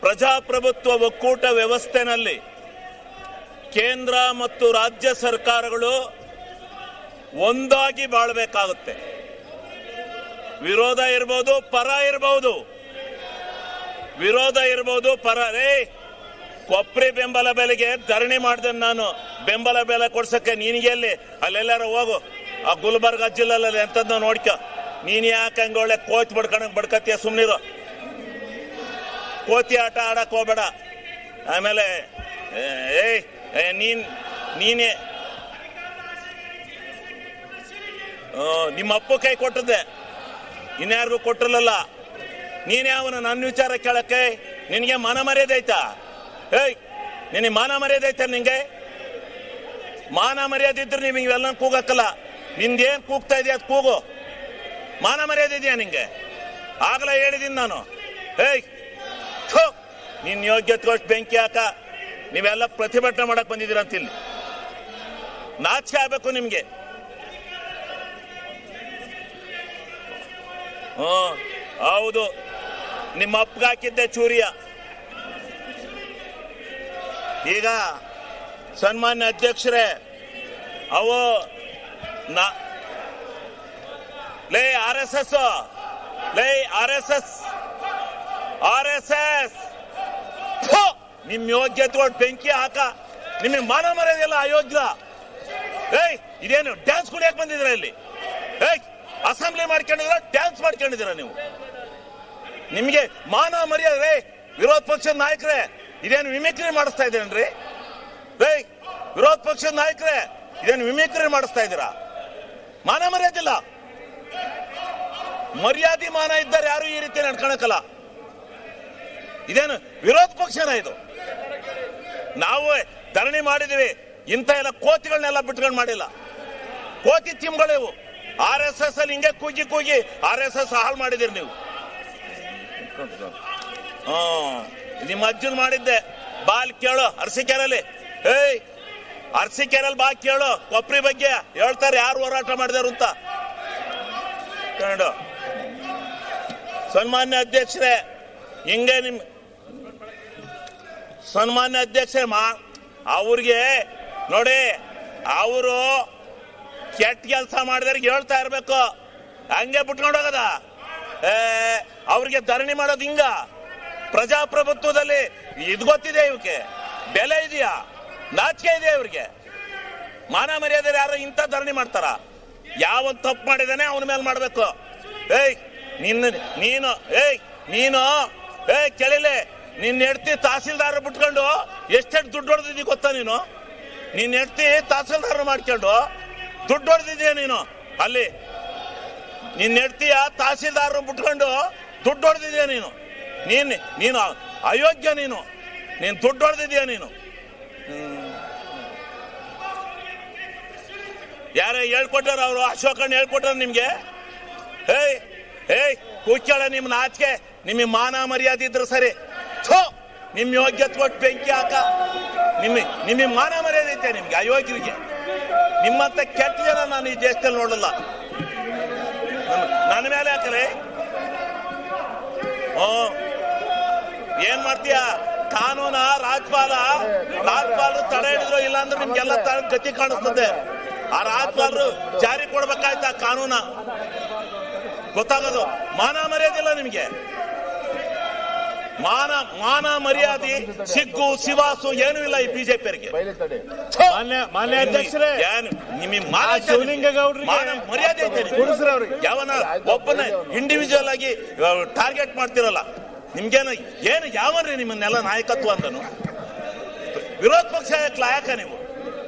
ಪ್ರಜಾಪ್ರಭುತ್ವ ಒಕ್ಕೂಟ ವ್ಯವಸ್ಥೆನಲ್ಲಿ ಕೇಂದ್ರ ಮತ್ತು ರಾಜ್ಯ ಸರ್ಕಾರಗಳು ಒಂದಾಗಿ ಬಾಳ್ಬೇಕಾಗುತ್ತೆ. ವಿರೋಧ ಇರ್ಬೋದು, ಪರ ಇರ್ಬೋದು. ವಿರೋಧ ಇರ್ಬೋದು, ಪರ. ರೇ ಕೊಪ್ರಿ ಬೆಂಬಲ ಬೆಲೆಗೆ ಧರಣಿ ಮಾಡಿದೆ ನಾನು. ಬೆಂಬಲ ಬೆಲೆ ಕೊಡ್ಸಕ್ಕೆ ನೀನಿಗೆ ಎಲ್ಲಿ? ಅಲ್ಲೆಲ್ಲಾರ ಹೋಗು. ಆ ಗುಲ್ಬರ್ಗ ಜಿಲ್ಲೆಲ್ಲ ಎಂಥದ್ದು ನೋಡ್ಕ. ನೀನ್ ಯಾಕೆ ಹಂಗೆ ಒಳ್ಳೆ ಕೋಚ್ ಬಡ್ಕೊಂಡಂಗೆ ಬಡ್ಕತ್ತೀಯ ಸುಮ್ನಿರು. ಕೋತಿ ಆಟ ಆಡಕ್ ಹೋಗ್ಬೇಡ. ಆಮೇಲೆ ಏಯ್ ನೀನ್, ನೀನೇ. ನಿಮ್ಮ ಅಪ್ಪ ಕೈ ಕೊಟ್ಟದ್ದೆ. ಇನ್ಯಾರಿಗೂ ಕೊಟ್ಟಿರಲಿಲ್ಲ. ನೀನೇ ಅವನು ನನ್ನ ವಿಚಾರ ಕೇಳಕ್ಕೆ? ನಿನಗೆ ಮಾನ ಮರ್ಯಾದೆ ಐತಾ? ಏಯ್, ನಿನಗೆ ಮಾನ ಮರ್ಯಾದೆ ಐತಾ ನಿಂಗೆ ಮಾನ ಮರ್ಯಾದೆ ಇದ್ರೆ ನೀವು ಇವೆಲ್ಲ ಕೂಗಕ್ಕಲ್ಲ. ನಿಂದೇನ್ ಕೂಗ್ತಾ ಇದೆಯಾ ಅದು ಕೂಗು. ಮಾನ ಮರ್ಯಾದೆ ಇದೆಯಾ ನಿಂಗೆ? ಆಗಲೇ ಹೇಳಿದ್ದೀನಿ ನಾನು. ಏಯ್ ನಿನ್ ಯೋಗ್ಯತೆಗೋಷ್ಟು ಬೆಂಕಿ ಹಾಕ. ನೀವೆಲ್ಲ ಪ್ರತಿಭಟನೆ ಮಾಡಕ್ ಬಂದಿದ್ದೀರ ಅಂತ ಇಲ್ಲಿ ನಾಚಿಕೆ ಆಗ್ಬೇಕು ನಿಮ್ಗೆ. ಹ್ಮ್ ಹೌದು. ನಿಮ್ಮ ಅಪ್ಪಗಾಕಿದ್ದೆ ಚೂರಿಯ. ಈಗ ಸನ್ಮಾನ್ಯ ಅಧ್ಯಕ್ಷರೇ, ಅವು ಲೇ, ಆರ್ ಎಸ್ ಎಸ್, ಲೇ, R S S R S S ನಿಮ್ ಯೋಗ್ಯತೆ ಬೆಂಕಿ ಹಾಕ. ನಿಮಗೆ ಮಾನ ಮರ್ಯಾದೆಲ್ಲ ಅಯೋಗ್ಯ. ಏಯ್, ಇದೇನು ಡ್ಯಾನ್ಸ್ ಕುಡಿಯಕ್ ಬಂದಿದ್ರ ಇಲ್ಲಿ? ಏಯ್ ಅಸೆಂಬ್ಲಿ ಮಾಡ್ಕೊಂಡಿದ್ರ ಡ್ಯಾನ್ಸ್ ಮಾಡ್ಕೊಂಡಿದ್ದೀರ ನೀವು? ನಿಮಗೆ ಮಾನ ಮರ್ಯಾದೆ ವಿರೋಧ ಪಕ್ಷದ ನಾಯಕರೇ, ಇದೇನು ವಿಮಿಕ್ರಿ ಮಾಡಿಸ್ತಾ ಇದ್ದೀರೇನ್ರಿ? ಏಯ್, ವಿರೋಧ ಪಕ್ಷದ ನಾಯಕರೇ, ಇದೇನು ವಿಮಿಕ್ರಿ ಮಾಡಿಸ್ತಾ ಇದ್ದೀರಾ? ಮಾನ ಮರ್ಯಾದಿಲ್ಲ ಮರ್ಯಾದೆ ಮಾನ ಇದ್ದಾರೆ ಯಾರು ಈ ರೀತಿ ನಡ್ಕೊಳಕಲ್ಲ ಇದೇನು ವಿರೋಧ ಪಕ್ಷನ ಇದು? ನಾವು ಧರಣಿ ಮಾಡಿದೀವಿ ಇಂಥ ಎಲ್ಲ ಕೋತಿಗಳನ್ನೆಲ್ಲ ಬಿಟ್ಕೊಂಡು ಮಾಡಿಲ್ಲ. ಕೋತಿ ತಿಮ್ಗಳಿವು. ಆರ್ ಎಸ್ ಎಸ್ ಅಲ್ಲಿ ಹಿಂಗೆ ಕೂಗಿ ಕೂಗಿ ಆರ್ ಎಸ್ ಎಸ್ ಹಾಳು ಮಾಡಿದಿರಿ ನೀವು. ನಿಮ್ಮ ಅಜ್ಜನ್ ಮಾಡಿದ್ದೆ. ಬಾಲ್ ಕೇಳು ಅರಸಿಕೆರೆಯಲ್ಲಿ ಏಯ್ ಅರಸಿಕೆರೆಯಲ್ಲಿ ಬಾ ಕೇಳು. ಕೊಪ್ರಿ ಬಗ್ಗೆ ಹೇಳ್ತಾರೆ ಯಾರು ಹೋರಾಟ ಮಾಡಿದಾರು ಅಂತ. ಸನ್ಮಾನ್ಯ ಅಧ್ಯಕ್ಷರೇ, ಹಿಂಗೆ ನಿಮ್ ಸನ್ಮಾನ್ಯ ಅಧ್ಯಕ್ಷರೇ, ಮಾ, ಅವ್ರಿಗೆ ನೋಡಿ, ಅವರು ಕೆಟ್ಟ ಕೆಲಸ ಮಾಡಿದ್ರೆ ಹೇಳ್ತಾ ಇರಬೇಕು. ಹಂಗೆ ಬಿಟ್ಕೊಂಡು ಹೋಗದ. ಅವ್ರಿಗೆ ಧರಣಿ ಮಾಡೋದು ಹಿಂಗ. ಪ್ರಜಾಪ್ರಭುತ್ವದಲ್ಲಿ ಇದು ಗೊತ್ತಿದೆ ಇವಕ್ಕೆ ಬೆಲೆ ಇದೆಯಾ? ನಾಚಿಕೆ ಇದೆಯಾ ಇವ್ರಿಗೆ? ಮಾನ ಮರ್ಯಾದೆ ಯಾರು ಇಂಥ ಧರಣಿ ಮಾಡ್ತಾರ? ಯಾವ ತಪ್ಪು ಮಾಡಿದಾನೆ ಅವನ ಮೇಲೆ ಮಾಡಬೇಕು. ಏಯ್, ನಿನ್ನ, ನೀನು, ಏಯ್ ನೀನು, ಏಯ್ ಕೆಳಿಲೆ ನಿನ್ನ ಹೆಡ್ತಿ ತಹಸೀಲ್ದಾರ್ ಬಿಟ್ಕೊಂಡು ಎಷ್ಟೆಷ್ಟು ದುಡ್ಡು ಹೊಡೆದಿದ್ದಿ ಗೊತ್ತಾ ನೀನು? ನಿನ್ನ ಹೆಡ್ತಿ ತಹಸೀಲ್ದಾರ್ ಮಾಡ್ಕೊಂಡು ದುಡ್ಡು ಹೊಡೆದಿದ್ಯಾ ನೀನು? ಅಲ್ಲಿ. ನಿನ್ನ ಹೆಡ್ತಿಯ ತಹಸೀಲ್ದಾರ್ ಬಿಟ್ಕೊಂಡು ದುಡ್ಡು ಹೊಡೆದಿದ್ಯಾ ನೀನು? ನೀನ್, ನೀನು ಅಯೋಗ್ಯ ನೀನು. ನೀನು ದುಡ್ಡು ಹೊಡೆದಿದ್ಯಾ ನೀನು? ಯಾರೇ ಹೇಳ್ಕೊಟ್ಟಾರ ಅವರು? ಅಶೋಕಣ್ಣ ಹೇಳ್ಕೊಟ್ಟಾರ ನಿಮ್ಗೆ? ಏಯ್ ಏಯ್ ಕೂಚಾಳ ನಿಮ್ ನಾಚಿಕೆ, ನಿಮಗೆ ಮಾನ ಮರ್ಯಾದೆ ಇದ್ರೆ ಸರಿ. ಥೋ ನಿಮ್ ಯೋಗ್ಯತೆ ಕೊಟ್ಟು ಬೆಂಕಿ ಹಾಕ. ನಿಮ್ಮ ನಿಮಗೆ ಮಾನ ಮರ್ಯಾದೆ ಐತೆ ನಿಮ್ಗೆ ಅಯೋಗ್ಯರಿಗೆ ನಿಮ್ಮಂತ ಕೆಟ್ಟ ಜನ ನಾನು ಈ ದೇಶದಲ್ಲಿ ನೋಡಲ್ಲ. ನನ್ನ- ಮೇಲೆ ಹಾಕಲೆ ಓ, ಏನ್ ಮಾಡ್ತೀಯ? ಕಾನೂನ, ರಾಜ್ಪಾಲ, ರಾಜ್ಪಾಲರು ತಡೆ ಹಿಡಿದ್ರು ಇಲ್ಲ ಅಂದ್ರೆ ನಿಮ್ಗೆಲ್ಲ ಗತಿ ಕಾಣಿಸ್ತದೆ. ಆ ರಾಜ್ಪಾಲರು ಜಾರಿ ಕೊಡ್ಬೇಕಾಯ್ತಾ ಕಾನೂನ? ಗೊತ್ತಾಗೋದು? ಮಾನ ಮರ್ಯಾದಿಲ್ಲ ನಿಮ್ಗೆ. ಮಾನ ಮಾನ ಮರ್ಯಾದೆ ಸಿಗ್ಗು ಸಿವಾಸು ಏನೂ ಇಲ್ಲ ಈ ಬಿಜೆಪಿಯವರಿಗೆ. ಮಾನ್ಯ ಮಾನ್ಯ ಅಧ್ಯಕ್ಷರೇ ಏನು ನಿಮಗೆ ಮಾನ ಆ ಶಿವಲಿಂಗೇಗೌಡ್ರಿಗೆ ಮಾನ ಮರ್ಯಾದೆ ಐತೆ ನಿಮ್ಗೆ? ಯಾವನ ಒಬ್ಬನ ಇಂಡಿವಿಜುವಲ್ ಆಗಿ ಟಾರ್ಗೆಟ್ ಮಾಡ್ತಿರಲ್ಲ. ನಿಮ್ಗೇನು ಏನು ಯಾವನ್ರಿ ನಿಮ್ಮನ್ನೆಲ್ಲ ನಾಯಕತ್ವ ಅಂದನು ವಿರೋಧ ಪಕ್ಷ ಲಾಯಕ ನೀವು?